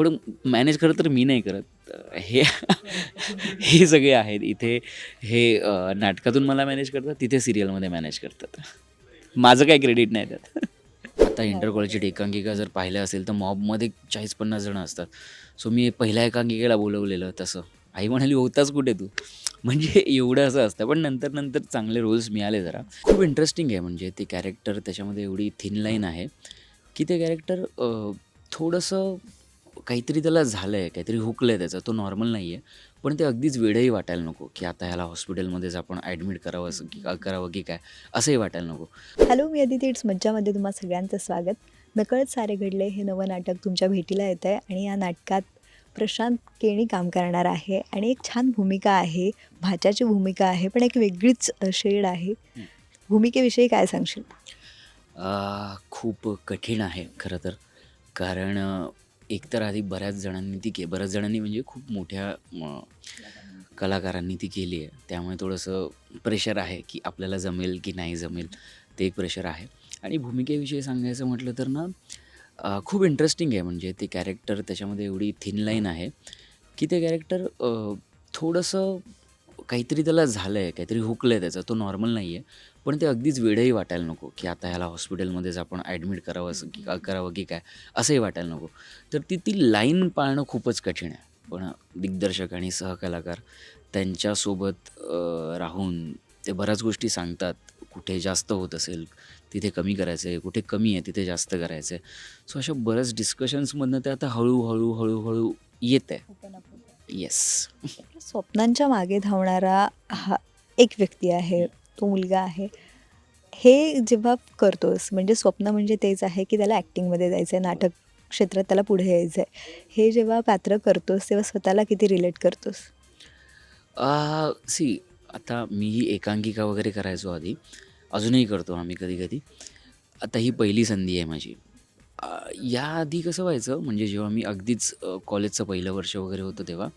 पण मॅनेज खरं तर मी नाही करत. हे हे सगळे आहेत. इथे हे नाटकातून मला मॅनेज करतात तिथे सिरियलमध्ये मॅनेज करतात. माझं काही क्रेडिट नाही त्यात. आता इंटर कॉलेजची एकांकिका जर पाहिलं असेल तर मॉबमध्ये चाळीस पन्नास जणं असतात. सो मी पहिल्या एकांकिकेला बोलवलेलं तसं. आई म्हणाली होताच कुठे तू? म्हणजे एवढं असं असतं. पण नंतर नंतर चांगले रोल्स मिळाले जरा. खूप इंटरेस्टिंग आहे म्हणजे ते कॅरेक्टर त्याच्यामध्ये एवढी थिन लाईन आहे की ते कॅरेक्टर थोडंसं काहीतरी त्याला झालं आहे काहीतरी हुकलं आहे त्याचं तो नॉर्मल नाही आहे पण ते अगदीच वेळही वाटायला नको की आता ह्याला हॉस्पिटलमध्येच आपण ॲडमिट करावं असं की करावं की काय असंही वाटायला नको. हॅलो मी अदिती इट्स मज्जामध्ये तुम्हा सगळ्यांचं स्वागत. नकळत सारे घडले हे नवं नाटक तुमच्या भेटीला येतं आहे आणि या नाटकात प्रशांत केणी काम करणार आहे आणि एक छान भूमिका आहे भाच्याची भूमिका आहे पण एक वेगळीच शेड आहे. भूमिकेविषयी काय सांगशील? खूप कठीण आहे खरं तर. कारण एकतर आधी बऱ्याच जणांनी ती के बऱ्याच जणांनी म्हणजे खूप मोठ्या कलाकारांनी ती केली आहे. त्यामुळे थोडंसं प्रेशर आहे की आपल्याला जमेल की नाही जमेल ते एक प्रेशर आहे. आणि भूमिकेविषयी सांगायचं म्हटलं तर ना खूप इंटरेस्टिंग आहे म्हणजे ते कॅरेक्टर त्याच्यामध्ये एवढी थिन लाईन आहे की ते कॅरेक्टर थोडंसं काहीतरी त्याला झालं आहे काहीतरी हुकलं आहे त्याचं. तो नॉर्मल नाही आहे पण ते अगदीच वेळही वाटायला नको की आता ह्याला हॉस्पिटलमध्येच आपण ॲडमिट करावं असं की करावं की काय असंही वाटायला नको. तर ती ती लाईन पाळणं खूपच कठीण आहे. पण दिग्दर्शक आणि सहकलाकार त्यांच्यासोबत राहून ते बऱ्याच गोष्टी सांगतात. कुठे जास्त होत असेल तिथे कमी करायचं आहे कुठे कमी आहे तिथे जास्त करायचं आहे सो अशा बऱ्याच डिस्कशन्समधनं ते आता हळूहळू हळूहळू येत आहे येस स्वप्नांच्या मागे धावणारा हा एक व्यक्ती आहे. तो मुलगा आहे. हे जेव्हा करतोस म्हणजे स्वप्न म्हणजे तेच आहे की त्याला ॲक्टिंगमध्ये जायचं आहे नाटक क्षेत्रात त्याला पुढे यायचं आहे हे जेव्हा पात्र करतोस तेव्हा स्वतःला किती रिलेट करतोस? सी आता मी एकांकिका वगैरे करायचो आधी. अजूनही करतो आम्ही कधी कधी आता ही पहिली संधी आहे माझी. याआधी कसं व्हायचं म्हणजे जेव्हा मी अगदीच कॉलेजचं पहिलं वर्ष वगैरे होतं तेव्हा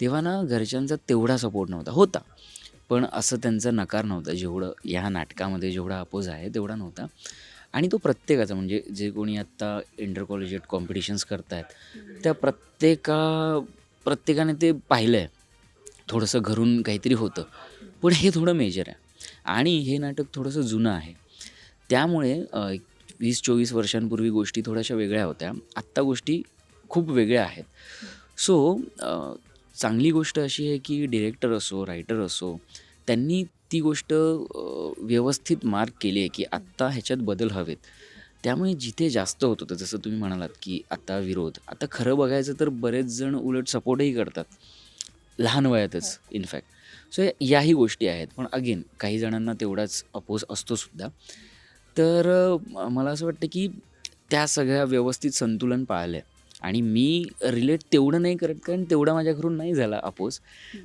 तेव्हा ना घरच्यांचा तेवढा सपोर्ट नव्हता. होता. पण असं त्यांचा नकार नव्हता. जेवढं ह्या नाटकामध्ये जेवढा अपोज आहे तेवढा नव्हता. आणि तो प्रत्येकाचा म्हणजे जे कोणी आत्ता इंटर कॉलेजिएट कॉम्पिटिशन्स करत आहेत त्या प्रत्येका प्रत्येकाने ते पाहिलं आहे थोडंसं घरून काहीतरी होतं. पण हे थोडं मेजर आहे. आणि हे नाटक थोडंसं जुनं आहे. त्यामुळे वीस चोवीस वर्षांपूर्वी गोष्टी थोड्याशा वेगळ्या होत्या. आत्ता गोष्टी खूप वेगळ्या आहेत. सो चांगली गोष्ट अशी आहे की डिरेक्टर असो रायटर असो त्यांनी ती गोष्ट व्यवस्थित मार्क केली आहे की आत्ता ह्याच्यात बदल हवेत. त्यामुळे जिथे जास्त होत होतं जसं तुम्ही म्हणालात की आता विरोध आता खरं बघायचं तर बरेच जण उलट सपोर्टही करतात. लहान वयातच इनफॅक्ट सो याही गोष्टी आहेत. पण अगेन काही जणांना तेवढाच अपोज असतो सुद्धा. तर मला असं वाटतं की त्या सगळ्या व्यवस्थित संतुलन पाळलं आहे आणि मी रिलेट तेवढं नाही करत कारण तेवढा माझ्या घरून नाही झाला अपोज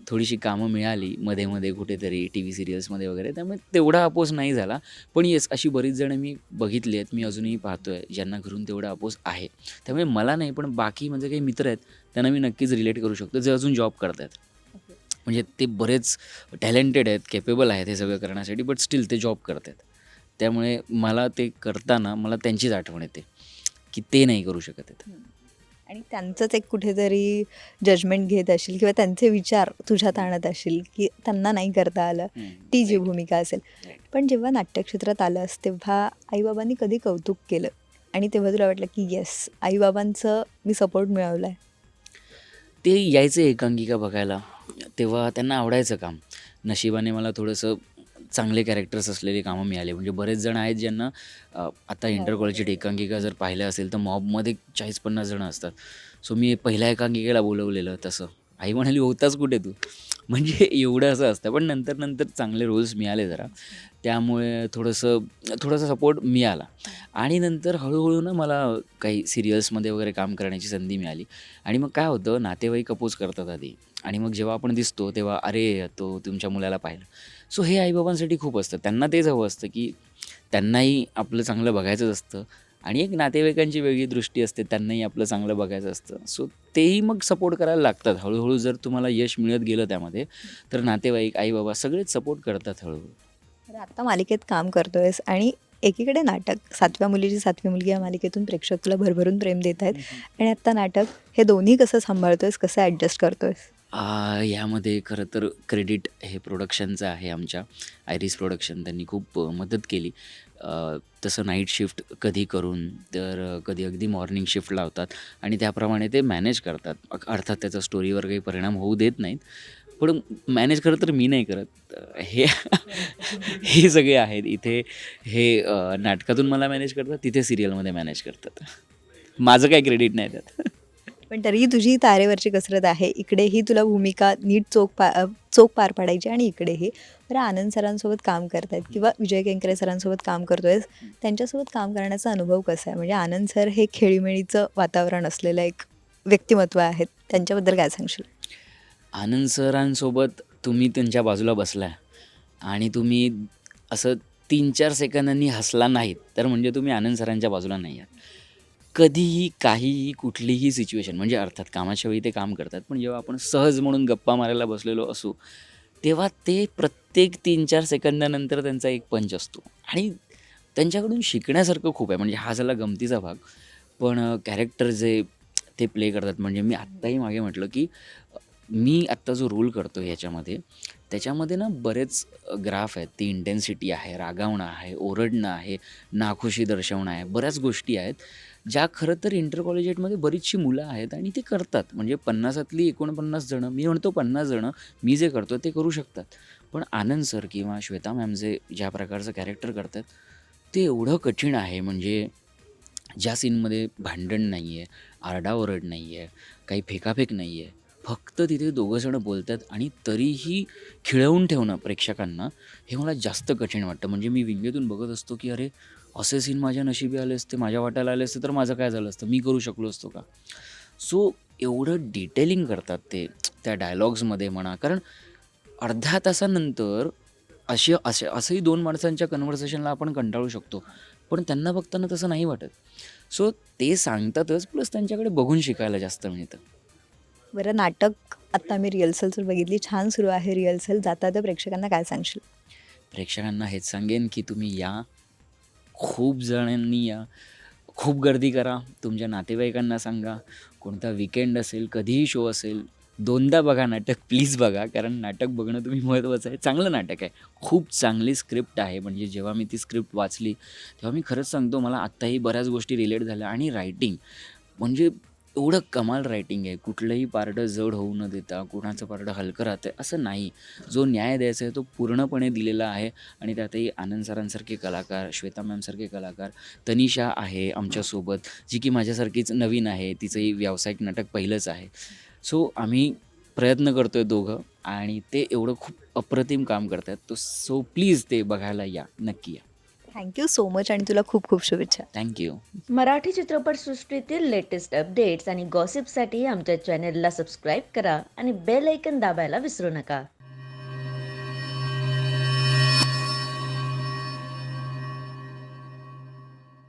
थोडीशी कामं मिळाली मध्ये मध्ये कुठेतरी टी व्ही सिरियल्समध्ये वगैरे त्यामुळे तेवढा अपोज नाही झाला. पण येस अशी बरीच जणं मी बघितली आहेत मी अजूनही पाहतो आहे ज्यांना घरून तेवढा अपोज आहे. त्यामुळे मला नाही पण बाकी माझे काही मित्र आहेत त्यांना मी नक्कीच रिलेट करू शकतो जे अजून जॉब करत आहेत. म्हणजे ते बरेच टॅलेंटेड आहेत केपेबल आहेत हे सगळं करण्यासाठी बट स्टील ते जॉब करत आहेत. त्यामुळे मला ते करताना मला त्यांचीच आठवण येते की ते नाही करू शकत आहेत. आणि त्यांचंच एक कुठेतरी जजमेंट घेत असशील किंवा त्यांचे विचार तुझ्यात आणत असशील की त्यांना नाही करता आलं ती जी भूमिका असेल. पण जेव्हा नाट्यक्षेत्रात आलंस तेव्हा आईबाबांनी कधी कौतुक केलं? आणि तेव्हा तुला वाटलं की येस आईबाबांचं मी सपोर्ट मिळवला आहे ते यायचे एकांकिका बघायला. तेव्हा त्यांना आवडायचं काम. नशिबाने मला थोडंसं चांगले कॅरेक्टर्स असलेली कामं मिळाली. म्हणजे बरेच जण आहेत ज्यांना आता इंटर कॉलेजची एकांकिका जर पाहिल्या असेल तर मॉबमध्ये चाळीस पन्नास जणं असतात. सो मी पहिल्या एकांकिकेला बोलवलेलं तसं. आई म्हणाली होताच कुठे तू? म्हणजे एवढं असं असतं. पण नंतर नंतर चांगले रोल्स मिळाले जरा. त्यामुळे थोडंसं थोडासा सपोर्ट मिळाला. आणि नंतर हळूहळू ना मला काही सिरियल्समध्ये वगैरे काम करण्याची संधी मिळाली. आणि मग काय होतं नातेवाईक अपोज करतात आधी. आणि मग जेव्हा आपण दिसतो तेव्हा अरे तो तुमच्या मुलाला पाहिलं. सो हे आईबाबांसाठी खूप असतं. त्यांना तेच हवं असतं की त्यांनाही आपलं चांगलं बघायचंच असतं आणि एक नातेवाईकांची वेगळी दृष्टी असते त्यांनाही आपलं चांगलं बघायचं असतं. सो तेही मग सपोर्ट करायला लागतात हळूहळू. जर तुम्हाला यश मिळत गेलं त्यामध्ये तर नातेवाईक आई बाबा सगळेच सपोर्ट करतात हळूहळू. तर आता मालिकेत काम करतोयस आणि एकीकडे नाटक सातव्या मुलीची सातवी मुलगी या मालिकेतून प्रेक्षक तुला भरभरून प्रेम देत आहेत आणि आत्ता नाटक हे दोन्ही कसं सांभाळतोयस कसं ॲडजस्ट करतोयस? आ, यामध्ये खरं तर क्रेडिट हे प्रोडक्शनचं आहे आमच्या. आयरिस प्रोडक्शन त्यांनी खूप अ, मदत केली. अ, तसं नाईट शिफ्ट कधी करून तर अ, कधी अगदी मॉर्निंग शिफ्ट लावतात आणि त्याप्रमाणे ते मॅनेज करतात. अ- अर्थात त्याचा स्टोरीवर काही परिणाम होऊ देत नाहीत. पण मॅनेज खरं तर मी नाही करत. अ, हे हे सगळे आहेत. इथे हे अ, नाटकातून मला मॅनेज करतात तिथे सिरियलमध्ये मॅनेज करतात. माझं काही क्रेडिट नाही त्यात. पण तरीही तुझी तारेवरची कसरत आहे. इकडेही तुला भूमिका नीट चोख पा चोख पार पाडायची आणि इकडेही. बरं आनंद सरांसोबत काम करतायत किंवा विजय केंकरे सरांसोबत काम करतोयस त्यांच्यासोबत काम करण्याचा अनुभव कसा आहे? म्हणजे आनंद सर हे खेळीमेळीचं वातावरण असलेलं एक व्यक्तिमत्व आहेत. त्यांच्याबद्दल काय सांगशील? आनंद सरांसोबत तुम्ही त्यांच्या बाजूला बसला आणि तुम्ही असं तीन चार सेकंदांनी हसला नाहीत तर म्हणजे तुम्ही आनंद सरांच्या बाजूला नाही आहात. कधीही काहीही कुठलीही सिच्युएशन म्हणजे अर्थात कामाच्या वेळी ते काम करतात पण जेव्हा आपण सहज म्हणून गप्पा मारायला बसलेलो असू तेव्हा ते प्रत्येक तीन चार सेकंदानंतर त्यांचा एक पंच असतो. आणि त्यांच्याकडून शिकण्यासारखं खूप आहे म्हणजे हा झाला गमतीचा भाग. पण कॅरेक्टर जे ते प्ले करतात म्हणजे मी आत्ताही मागे म्हटलं की मी आत्ता जो रोल करतो ह्याच्यामध्ये त्याच्यामध्ये ना बरेच ग्राफ आहेत. ती इंटेन्सिटी आहे रागावणं आहे ओरडणं आहे नाखुशी दर्शवणं आहे बऱ्याच गोष्टी आहेत. ज्या खरं तर इंटर कॉलेजेटमध्ये बरीचशी मुलं आहेत आणि ते करतात. म्हणजे पन्नासातली एकोणपन्नास जणं मी म्हणतो पन्नास जणं मी जे करतो ते करू शकतात. पण आनंद सर किंवा श्वेता मॅम जे ज्या प्रकारचं कॅरेक्टर करतात ते एवढं कठीण आहे. म्हणजे ज्या सीनमध्ये भांडण नाही आहे आरडाओरड नाही आहे काही फेकाफेक नाही आहे फक्त तिथे दोघंजणं बोलत आहेत आणि तरीही खिळवून ठेवणं प्रेक्षकांना हे मला जास्त कठीण वाटतं. म्हणजे मी विंगेतून बघत असतो की अरे असे सीन माझ्या नशिबी आले असते माझ्या वाट्याला आले असते तर माझं काय झालं असतं? मी करू शकलो असतो का? सो एवढं डिटेलिंग करतात ते त्या डायलॉग्समध्ये म्हणा. कारण अर्ध्या तासानंतर असे असे असंही दोन माणसांच्या कन्व्हर्सेशनला आपण कंटाळू शकतो. पण त्यांना बघताना तसं नाही वाटत. सो ते सांगतातच प्लस त्यांच्याकडे बघून शिकायला जास्त मिळतं. बरं नाटक आत्ता मी रिहर्सल्स बघितली. छान सुरू आहे रिहर्सल जाता तर प्रेक्षकांना काय सांगशील? प्रेक्षकांना हेच सांगेन की तुम्ही या. खूप जणांनी या. खूप गर्दी करा. तुमच्या नातेवाईकांना सांगा. कोणता विकेंड असेल कधीही शो असेल दोनदा बघा नाटक. प्लीज बघा कारण नाटक बघणं तुम्ही महत्त्वाचं आहे. चांगलं नाटक आहे. खूप चांगली स्क्रिप्ट आहे. म्हणजे जेव्हा मी ती स्क्रिप्ट वाचली तेव्हा मी खरंच सांगतो मला आत्ताही बऱ्याच गोष्टी रिलेट झाल्या. आणि रायटिंग म्हणजे एवढं कमाल रायटिंग आहे. कुठलंही पारडं जड होऊ न देता कुणाचं पारडं हलकं राहतं असं नाही. जो न्याय द्यायचा आहे तो पूर्णपणे दिलेला आहे. आणि त्यातही आनंद सरांसारखे कलाकार श्वेता मॅमसारखे कलाकार तनिषा आहे आमच्यासोबत जी की माझ्यासारखीच नवीन आहे. तिचंही व्यावसायिक नाटक पहिलंच आहे. सो आम्ही प्रयत्न करतो आहे दोघं आणि ते एवढं खूप अप्रतिम काम करतात तो सो प्लीज ते बघायला या. नक्की या. थँक्यू सो मच आणि तुला खूप खूप शुभेच्छा. Thank you. मराठी चित्रपटसृष्टीतील लेटेस्ट अपडेट्स आणि गॉसिपसाठी आमच्या चॅनेलला सबस्क्राईब करा आणि बेल ऐकन दाबायला विसरू नका.